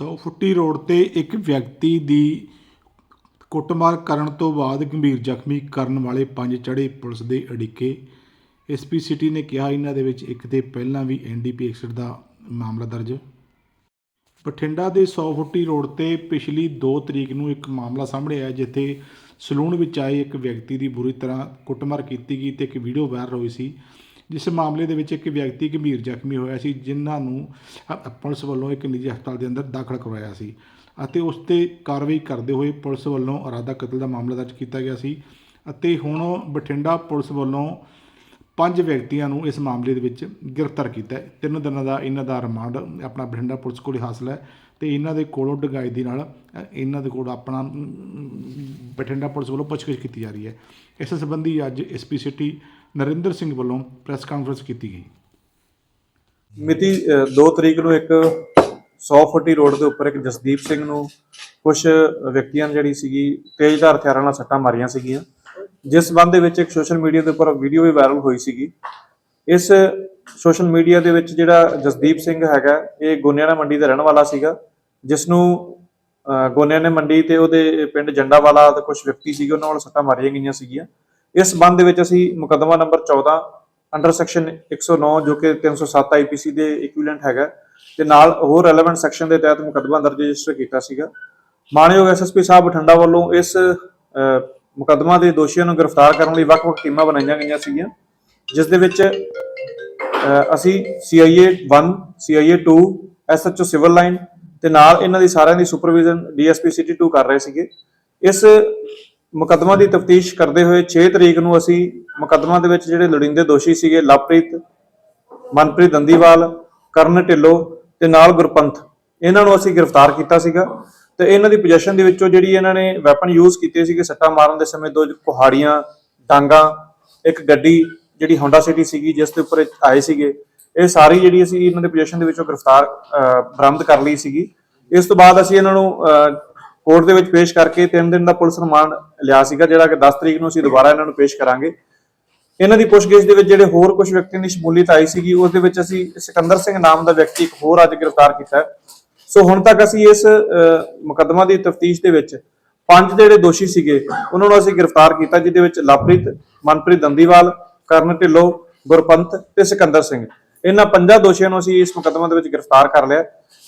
ਸੌ ਫੁੱਟੀ ਰੋਡ ਤੇ ਇੱਕ ਵਿਅਕਤੀ ਦੀ ਕੁੱਟਮਾਰ ਕਰਨ ਤੋਂ ਬਾਅਦ ਗੰਭੀਰ ਜ਼ਖਮੀ ਕਰਨ ਵਾਲੇ ਪੰਜ ਚੜ੍ਹੇ ਪੁਲਿਸ ਦੇ ਅੜਿੱਕੇ। ਐਸਪੀ ਸਿਟੀ ਨੇ ਕਿਹਾ, ਇਹਨਾਂ ਦੇ ਵਿੱਚ ਇੱਕ ਤੇ ਪਹਿਲਾਂ ਵੀ ਐਨਡੀਪੀ ਐਕਸਿਡ ਦਾ ਮਾਮਲਾ ਦਰਜ। ਬਠਿੰਡਾ ਦੇ 100 ਫੁੱਟੀ ਰੋਡ ਤੇ ਪਿਛਲੀ 2 ਤਰੀਕ ਨੂੰ ਇੱਕ ਮਾਮਲਾ ਸਾਹਮਣੇ ਆਇਆ, ਜਿੱਥੇ ਸਲੂਨ ਵਿੱਚ ਆਏ ਇੱਕ ਵਿਅਕਤੀ ਦੀ ਬੁਰੀ ਤਰ੍ਹਾਂ ਕੁੱਟਮਾਰ ਕੀਤੀ ਗਈ ਤੇ ਇੱਕ ਵੀਡੀਓ ਵਾਇਰਲ ਹੋਈ ਸੀ। ਜਿਸ ਮਾਮਲੇ ਦੇ ਵਿੱਚ ਇੱਕ ਵਿਅਕਤੀ ਗੰਭੀਰ ਜ਼ਖਮੀ ਹੋਇਆ ਸੀ, ਜਿਨ੍ਹਾਂ ਨੂੰ ਪੁਲਿਸ ਵੱਲੋਂ ਇੱਕ ਨਿੱਜੀ ਹਸਪਤਾਲ ਦੇ ਅੰਦਰ ਦਾਖਲ ਕਰਵਾਇਆ ਸੀ ਅਤੇ ਉਸ ਤੇ ਕਾਰਵਾਈ ਕਰਦੇ ਹੋਏ ਪੁਲਿਸ ਵੱਲੋਂ ਅਰਾਦਾ ਕਤਲ ਦਾ ਮਾਮਲਾ ਦਰਜ ਕੀਤਾ ਗਿਆ ਸੀ ਅਤੇ ਹੁਣ ਬਠਿੰਡਾ ਪੁਲਿਸ ਵੱਲੋਂ ਪੰਜ ਵਿਅਕਤੀਆਂ ਨੂੰ ਇਸ ਮਾਮਲੇ ਦੇ ਵਿੱਚ ਗ੍ਰਿਫਤਾਰ ਕੀਤਾ ਹੈ। ਤਿੰਨ ਦਿਨਾਂ ਦਾ ਇਹਨਾਂ ਦਾ ਰਿਮਾਂਡ ਆਪਣਾ ਬਠਿੰਡਾ ਪੁਲਿਸ ਕੋਲ ਹਾਸਲ ਹੈ। ਤੇ ਇਹਨਾਂ ਦੇ ਕੋਲੋਂ ਡਗਾਈ ਦੇ ਨਾਲ ਇਹਨਾਂ ਦੇ ਕੋਲ ਆਪਣਾ ਬਠਿੰਡਾ ਪੁਲਿਸ ਵੱਲੋਂ ਪੁੱਛਗਿੱਛ ਕੀਤੀ ਜਾ ਰਹੀ ਹੈ। ਇਸ ਸੰਬੰਧੀ ਅੱਜ ਐਸਪੀ ਸਿਟੀ ਨਰਿੰਦਰ ਸਿੰਘ ਵੱਲੋਂ ਪ੍ਰੈਸ ਕਾਨਫਰੰਸ ਕੀਤੀ ਗਈ। ਮਿਤੀ 2 ਤਰੀਕ ਨੂੰ ਇੱਕ 100 ਫੁੱਟੀ ਰੋਡ ਦੇ ਉੱਪਰ ਇੱਕ ਜਸਦੀਪ ਸਿੰਘ ਨੂੰ ਕੁਝ ਵਿਅਕਤੀਆਂ ਨੇ ਜਿਹੜੀ ਸੀਗੀ, ਤੇਜ਼ਧਾਰ ਹਥਿਆਰਾਂ ਨਾਲ ਸੱਟਾਂ ਮਾਰੀਆਂ ਸੀਗੀਆਂ। ਜਿਸ ਸੰਬੰਧ ਦੇ ਵਿੱਚ ਇੱਕ ਸੋਸ਼ਲ ਮੀਡੀਆ ਦੇ ਉੱਪਰ ਵੀਡੀਓ ਵੀ ਵਾਇਰਲ ਹੋਈ ਸੀਗੀ। ਇਸ ਸੋਸ਼ਲ ਮੀਡੀਆ ਦੇ ਵਿੱਚ ਜਿਹੜਾ ਜਸਦੀਪ ਸਿੰਘ ਹੈਗਾ, ਇਹ ਗੋਨਿਆਣਾ ਮੰਡੀ ਦਾ ਰਹਿਣ ਵਾਲਾ ਸੀਗਾ। ਜਿਸ ਨੂੰ ਗੋਨਿਆਂ ਨੇ ਮੰਡੀ ਤੇ ਉਹਦੇ ਪਿੰਡ ਜੰਡਾਵਾਲਾ ਦੇ ਕੁਝ ਵਿਅਕਤੀ ਸੀਗੇ ਉਹਨਾਂ ਵੱਲ ਸੱਟਾਂ ਮਾਰੀਆਂ ਗਈਆਂ ਸੀਗੀਆਂ। ਇਸ ਸੰਬੰਧ ਦੇ ਵਿੱਚ ਅਸੀਂ ਮੁਕੱਦਮਾ ਨੰਬਰ 14 ਅੰਡਰ ਸੈਕਸ਼ਨ 109 ਜੋ ਕਿ 307 ਆਈਪੀਸੀ ਦੇ ਇਕੁਇਵਲੈਂਟ ਹੈਗਾ ਤੇ ਨਾਲ ਹੋਰ ਰੈਲੇਵੈਂਟ ਸੈਕਸ਼ਨ ਦੇ ਤਹਿਤ ਮੁਕੱਦਮਾ ਦਰਜ ਰਜਿਸਟਰ ਕੀਤਾ ਸੀਗਾ। ਮਾਨਯੋਗ ਐਸਐਸਪੀ ਸਾਹਿਬ ਬਠਿੰਡਾ ਵੱਲੋਂ ਇਸ ਅਹ, ਮੁਕੱਦਮਾ ਦੇ ਦੋਸ਼ੀਆਂ ਨੂੰ ਗ੍ਰਿਫਤਾਰ ਕਰਨ ਲਈ ਵੱਖ-ਵੱਖ ਟੀਮਾਂ ਬਣਾਈਆਂ ਗਈਆਂ ਸੀਗੀਆਂ ਜਿਸ ਦੇ ਵਿੱਚ ਅਹ, ਅਸੀਂ CIA 1 CIA 2 SHO civil line ਤੇ ਨਾਲ ਇਹਨਾਂ ਦੀ ਸਾਰਿਆਂ ਦੀ ਸੁਪਰਵਿਜ਼ਨ DSP ਸਿਟੀ 2 ਕਰ ਰਹੇ ਸੀਗੇ। ਇਸ ਮੁਕੱਦਮਾ ਦੀ ਤਫਤੀਸ਼ ਕਰਦੇ ਹੋਏ 6 ਤਰੀਕ ਨੂੰ ਅਸੀਂ ਮੁਕੱਦਮਾ ਦੇ ਵਿੱਚ ਜਿਹੜੇ ਲੋੜੀਂਦੇ ਦੋਸ਼ੀ ਸੀਗੇ, ਲਵਪ੍ਰੀਤ, ਮਨਪ੍ਰੀਤ ਦੰਦੀਵਾਲ, ਕਰਨ ਢਿੱਲੋਂ ਤੇ ਨਾਲ ਗੁਰਪੰਥ, ਇਹਨਾਂ ਨੂੰ ਅਸੀਂ ਗ੍ਰਿਫਤਾਰ ਕੀਤਾ ਸੀਗਾ ਤੇ ਇਹਨਾਂ ਦੀ ਪੋਜੀਸ਼ਨ ਦੇ ਵਿੱਚੋਂ ਜਿਹੜੀ ਇਹਨਾਂ ਨੇ ਵੈਪਨ ਯੂਜ਼ ਕੀਤੇ ਸੀਗੇ ਸੱਟਾ ਮਾਰਨ ਦੇ ਸਮੇਂ ਦੋ ਕੁਹਾੜੀਆਂ, ਡਾਂਗਾ, ਇੱਕ ਗੱਡੀ ਜਿਹੜੀ ਹੋਂਡਾ ਸਿਟੀ ਸੀਗੀ, ਜਿਸ ਦੇ ਉੱਪਰ ਆਏ ਸੀਗੇ। ਇਹ ਸਾਰੀ ਜਿਹੜੀ ਅਸੀਂ ਇਹਨਾਂ ਦੇ ਪੋਜੀਸ਼ਨ ਦੇ ਵਿੱਚੋਂ ਗ੍ਰਿਫਤਾਰ ਬਰਾਮਦ ਕਰ ਲਈ ਸੀਗੀ। ਇਸ ਤੋਂ ਬਾਅਦ ਅਸੀਂ ਇਹਨਾਂ ਨੂੰ ਕੋਰਟ ਦੇ ਵਿੱਚ ਪੇਸ਼ ਕਰਕੇ 3 ਦਿਨ ਦਾ ਪੁਲਿਸ ਰਿਮਾਂਡ ਲਿਆ ਸੀਗਾ ਜਿਹੜਾ ਕਿ 10 ਤਰੀਕ ਨੂੰ ਅਸੀਂ ਦੁਬਾਰਾ ਇਹਨਾਂ ਨੂੰ ਪੇਸ਼ ਕਰਾਂਗੇ। ਇਹਨਾਂ ਦੀ ਪੁੱਛਗਿੱਛ ਦੇ ਵਿੱਚ ਜਿਹੜੇ ਹੋਰ ਕੁਝ ਵਿਅਕਤੀਆਂ ਦੀ ਸ਼ਮੂਲੀਅਤ ਆਈ ਸੀਗੀ ਉਸ ਦੇ ਵਿੱਚ ਅਸੀਂ ਸਿਕੰਦਰ ਸਿੰਘ ਨਾਮ ਦਾ ਵਿਅਕਤੀ ਇੱਕ ਹੋਰ ਅੱਜ ਗ੍ਰਿਫਤਾਰ ਕੀਤਾ ਸੋ ਹੁਣ ਤੱਕ ਅਸੀਂ ਇਸ ਅਹ, ਮੁਕੱਦਮਾ ਦੀ ਤਫਤੀਸ਼ ਦੇ ਵਿੱਚ ਪੰਜ ਜਿਹੜੇ ਦੋਸ਼ੀ ਸੀਗੇ ਉਹਨਾਂ ਨੂੰ ਅਸੀਂ ਗ੍ਰਿਫਤਾਰ ਕੀਤਾ ਜਿਹਦੇ ਵਿੱਚ ਲਵਪ੍ਰੀਤ ਮਨਪ੍ਰੀਤ ਦੰਦੀਵਾਲ ਕਰਨ ਢਿੱਲੋਂ ਗੁਰਪੰਥ ਤੇ ਸਿਕੰਦਰ ਸਿੰਘ। ਇਹਨਾਂ ਪੰਜਾਂ ਦੋਸ਼ੀਆਂ ਨੂੰ ਅਸੀਂ ਇਸ ਮੁਕੱਦਮਾ ਦੇ ਵਿੱਚ ਗ੍ਰਿਫਤਾਰ ਕਰ ਲਿਆ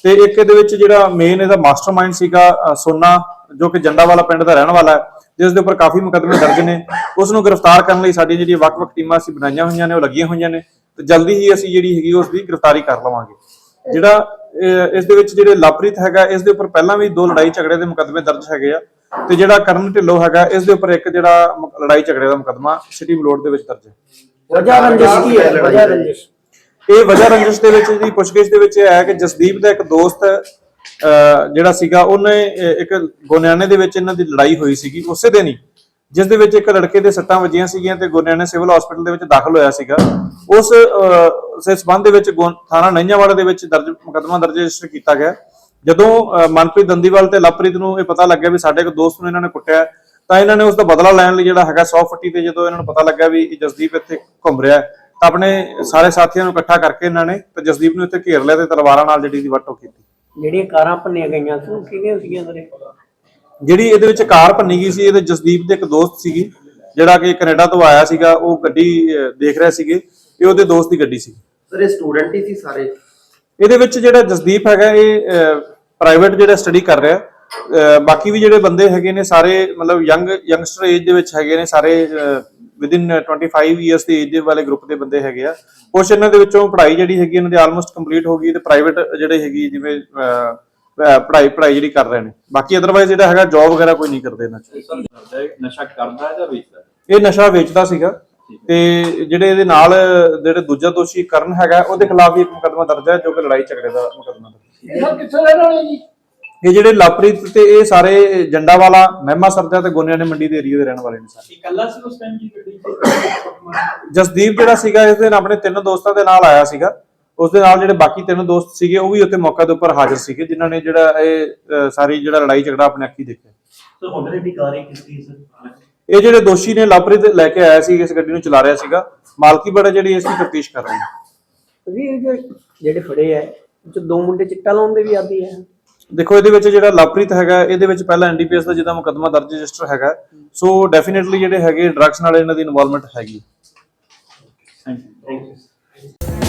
ਤੇ ਇੱਕ ਇਹਦੇ ਵਿੱਚ ਜਿਹੜਾ ਮੇਨ ਇਹਦਾ ਮਾਸਟਰਮਾਈਂਡ ਸੀਗਾ ਸੋਨਾ ਜੋ ਕਿ ਜੰਡਾਵਾਲਾ ਪਿੰਡ ਦਾ ਰਹਿਣ ਵਾਲਾ ਹੈ ਜਿਸ ਦੇ ਉੱਪਰ ਕਾਫੀ ਮੁਕੱਦਮੇ ਦਰਜ ਨੇ। ਉਸ ਨੂੰ ਗ੍ਰਿਫਤਾਰ ਕਰਨ ਲਈ ਸਾਡੀ ਜਿਹੜੀ ਵੱਖ-ਵੱਖ ਟੀਮਾਂ ਅਸੀਂ ਬਣਾਈਆਂ ਹੋਈਆਂ ਨੇ ਉਹ ਲੱਗੀਆਂ ਹੋਈਆਂ ਨੇ। ਤੇ ਜਲਦੀ ਹੀ ਅਸੀਂ ਜਿਹੜੀ ਹੈਗੀ ਉਸ ਦੀ ਗ੍ਰਿਫਤਾਰੀ ਕਰ ਲਵਾਂਗੇ। ਜਿਹੜਾ ਅਹ, ਇਸ ਦੇ ਵਿੱਚ ਜਿਹੜੇ ਲਵਪ੍ਰੀਤ ਹੈਗਾ ਇਸ ਦੇ ਉੱਪਰ ਪਹਿਲਾਂ ਵੀ ਦੋ ਲੜਾਈ ਝਗੜੇ ਦੇ ਮੁਕੱਦਮੇ ਦਰਜ ਹੈਗੇ ਆ। ਤੇ ਜਿਹੜਾ ਕਰਨ ਢਿੱਲੋਂ ਹੈਗਾ ਇਸ ਦੇ ਉੱਪਰ ਇੱਕ ਜਿਹੜਾ ਲੜਾਈ ਝਗੜੇ ਦਾ ਮੁਕੱਦਮਾ ਸਿਟੀ ਬਲੋਡ ਦੇ ਵਿੱਚ ਦਰਜ ਹੈ। ਵਜ੍ਹਾ ਰੰਜਿਸ਼ ਕੀ ਹੈ? ਵਜ੍ਹਾ ਰੰਜਿਸ਼। ਇਹ ਵਜ੍ਹਾ ਰੰਜਿਸ਼ ਦੇ ਵਿੱਚ ਦੀ ਪੁੱਛਗਿੱਛ ਦੇ ਵਿੱਚ ਇਹ ਹੈ ਕਿ ਜਸਦੀਪ ਦਾ ਇੱਕ ਦੋਸਤ ਅਹ, ਜਿਹੜਾ ਸੀਗਾ ਉਹਨੇ ਅਹ, ਇੱਕ ਗੋਨਿਆਣੇ ਦੇ ਵਿੱਚ ਇਹਨਾਂ ਦੀ ਲੜਾਈ ਹੋਈ ਸੀਗੀ ਉਸੇ ਦਿਨ ਹੀ ਜਿਸ ਦੇ ਵਿੱਚ ਇੱਕ ਲੜਕੇ ਦੇ ਸੱਟਾਂ ਵੱਜੀਆਂ ਸੀਗੀਆਂ ਤੇ ਗੋਨਿਆਣੇ ਸਿਵਲ ਹਸਪੀਟਲ ਦੇ ਵਿੱਚ ਦਾਖਲ ਹੋਇਆ ਸੀਗਾ। ਉਸ ਅਹ, ਉਸੇ ਸਬੰਧ ਦੇ ਵਿੱਚ ਗੋ- ਥਾਣਾ ਨਈਆਂਵਾਲਾ ਦੇ ਵਿੱਚ ਦਰਜ ਮੁਕੱਦਮਾ ਦਰਜ ਰਜਿਸਟਰ ਕੀਤਾ ਗਿਆ। ਜਦੋਂ ਅਹ, ਮਨਪ੍ਰੀਤ ਦੰਦੀਵਾਲ ਤੇ ਲਵਪ੍ਰੀਤ ਨੂੰ ਇਹ ਪਤਾ ਲੱਗਿਆ ਵੀ ਸਾਡੇ ਇੱਕ ਦੋਸਤ ਨੂੰ ਇਹਨਾਂ ਨੇ ਕੁੱਟਿਆ ਤਾਂ ਇਹਨਾਂ ਨੇ ਉਸ ਦਾ ਬਦਲਾ ਲੈਣ ਲਈ ਜਿਹੜਾ ਹੈਗਾ 100 ਫੁੱਟੀ ਤੇ ਜਦੋਂ ਇਹਨਾਂ ਨੂੰ ਪਤਾ ਲੱਗਾ ਵੀ ਇਹ ਜਸਦੀਪ ਇੱਥੇ ਘੁੰਮ ਰਿਹਾ ਹੈ, ਆਪਣੇ ਸਾਰੇ ਸਾਥੀਆਂ ਨੂੰ ਇਕੱਠਾ ਕਰਕੇ ਇਹਨਾਂ ਨੇ ਤੇ ਜਸਦੀਪ ਨੂੰ ਇੱਥੇ ਘੇਰ ਲਿਆ ਤੇ ਤਲਵਾਰਾਂ ਨਾਲ ਜਿਹੜੀ ਦੀ ਵਰਤੋਂ ਕੀਤੀ। ਜਿਹੜੀਆਂ ਕਾਰਾਂ ਭੰਨੀਆਂ ਗਈਆਂ ਸੀ ਉਹ ਕਿਹਦੀਆਂ ਸੀਗੀਆਂ ਸਰੇ ਜਿਹੜੀ ਇਹਦੇ ਵਿੱਚ ਕਾਰ ਭੰਨੀ ਗਈ ਸੀ ਇਹਦੇ ਜਸਦੀਪ ਦੇ ਇੱਕ ਦੋਸਤ ਸੀਗੀ ਜਿਹੜਾ ਕਿ ਕੈਨੇਡਾ ਤੋਂ ਆਇਆ ਸੀਗਾ ਉਹ ਗੱਡੀ ਦੇਖ ਰਿਹਾ ਸੀਗੇ ਇਹ ਉਹਦੇ ਦੋਸਤ ਦੀ ਗੱਡੀ ਸੀ। ਸਰ ਇਹ ਸਟੂਡੈਂਟ ਹੀ ਸੀ ਸਾਰੇ? ਇਹਦੇ ਵਿੱਚ ਜਿਹੜਾ ਜਸਦੀਪ ਹੈਗਾ ਇਹ ਪ੍ਰਾਈਵੇਟ ਜਿਹੜਾ ਸਟੱਡੀ ਕਰ ਰਿਹਾ ਬਾਕੀ ਵੀ ਜਿਹੜੇ ਬੰਦੇ ਹੈਗੇ ਨੇ ਸਾਰੇ ਮਤਲਬ ਯੰਗ ਯੰਗਸਟਰ ਏਜ ਦੇ ਵਿੱਚ ਹੈਗੇ ਨੇ ਸਾਰੇ ਵਿਦਿਨ 25 ਇਅਰਸ ਦੀ ਏਜ ਦੇ ਵਾਲੇ ਗਰੁੱਪ ਦੇ ਬੰਦੇ ਹੈਗੇ ਆ। ਕੁਝ ਇਹਨਾਂ ਦੇ ਵਿੱਚੋਂ ਪੜ੍ਹਾਈ ਜਿਹੜੀ ਹੈਗੀ ਇਹਨਾਂ ਦੀ ਆਲਮੋਸਟ ਕੰਪਲੀਟ ਹੋ ਗਈ ਤੇ ਪ੍ਰਾਈਵੇਟ ਜਿਹੜੇ ਹੈਗੀ ਜਿਵੇਂ ਪੜ੍ਹਾਈ ਪੜ੍ਹਾਈ ਜਿਹੜੀ ਕਰ ਰਹੇ ਨੇ। ਬਾਕੀ ਅਦਰਵਾਈਜ਼ ਜਿਹੜਾ ਹੈਗਾ ਜੌਬ ਵਗੈਰਾ ਕੋਈ ਨਹੀਂ ਕਰਦੇ ਇਹਨਾਂ 'ਚ। ਨਸ਼ਾ ਕਰਦਾ ਹੈ ਜਾਂ ਵੇਚਦਾ ਹੈ? ਇਹ ਨਸ਼ਾ ਵੇਚਦਾ ਸੀਗਾ ਤੇ ਜਿਹੜੇ ਇਹਦੇ ਨਾਲ ਜਿਹੜੇ ਦੂਜਾ ਦੋਸ਼ੀ ਕਰਨ ਹੈਗਾ ਉਹਦੇ ਖਿਲਾਫ ਵੀ ਇੱਕ ਮੁਕੱਦਮਾ ਦਰਜ ਹੈ ਜੋ ਕਿ ਲੜਾਈ ਝਗੜੇ ਦਾ ਮੁਕੱਦਮਾ ਹੈ। ਇਹ ਕਿੱਥੋਂ ਰਹਿਣ ਵਾਲੇ ਜੀ? ਇਹ ਜਿਹੜੇ ਲਾਪਰੀਤ ਤੇ ਇਹ ਸਾਰੇ ਜੰਡਾ ਵਾਲਾ ਮਹਿਮਾ ਸਰਦਾ ਤੇ ਗੋਨਿਆਣੇ ਮੰਡੀ ਦੇ ਏਰੀਆ ਦੇ ਰਹਿਣ ਵਾਲੇ ਨੇ ਸਾਰੇ। ਇਕੱਲਾ ਸੀ ਉਸ ਟਾਈਮ ਦੀ ਗੱਡੀ? ਜਸਦੀਪ ਜਿਹੜਾ ਸੀਗਾ ਇਸ ਦਿਨ ਆਪਣੇ ਤਿੰਨ ਦੋਸਤਾਂ ਦੇ ਨਾਲ ਆਇਆ ਸੀਗਾ। ਉਸ ਦੇ ਨਾਲ ਜਿਹੜੇ ਬਾਕੀ ਤਿੰਨ ਦੋਸਤ ਸੀਗੇ ਉਹ ਵੀ ਉੱਥੇ ਮੌਕੇ ਦੇ ਉੱਪਰ ਹਾਜ਼ਰ ਸੀਗੇ ਜਿਨ੍ਹਾਂ ਨੇ ਜਿਹੜਾ ਇਹ ਸਾਰੀ ਜਿਹੜਾ ਲੜਾਈ ਝਗੜਾ ਆਪਣੇ ਅੱਖੀ ਦੇਖਿਆ। ਸਰ ਉਹਨੇ ਵੀ ਕਾਰੇ ਕੀਤੀ ਸਰ? ਇਹ ਜਿਹੜੇ ਦੋਸ਼ੀ ਨੇ ਲਾਪਰੀਤ ਲੈ ਕੇ ਆਇਆ ਸੀ ਇਸ ਗੱਡੀ ਨੂੰ ਚਲਾ ਰਿਹਾ ਸੀਗਾ। ਮਾਲਕੀ ਬੜਾ ਜਿਹੜੀ ਇਸ ਦੀ ਤਫਤੀਸ਼ ਕਰ ਰਹੀ ਹੈ ਵੀ ਇਹ ਜਿਹੜੇ- ਫੜੇ ਆ 'ਚ ਦੋ ਮੁੰਡੇ ਚਿੱਟਾ ਲਾਉਣ ਦੇ ਵੀ ਆਦੀ ਹੈ। ਦੇਖੋ ਇਹਦੇ ਵਿੱਚ ਜਿਹੜਾ ਲਵਪ੍ਰੀਤ ਹੈਗਾ ਇਹਦੇ ਵਿੱਚ ਪਹਿਲਾਂ ਐਨਡੀਪੀਐਸ ਦਾ ਜਿਹਦਾ ਮੁਕੱਦਮਾ ਦਰਜ ਰਜਿਸਟਰ ਹੈਗਾ ਸੋ ਡੈਫੀਨਿਟਲੀ ਜਿਹੜੇ ਹੈਗੇ ਡਰੱਗਸ ਨਾਲ ਇਹਨਾਂ ਦੀ ਇਨਵੋਲਵਮੈਂਟ ਹੈਗੀ ਥੈਂਕ ਯੂ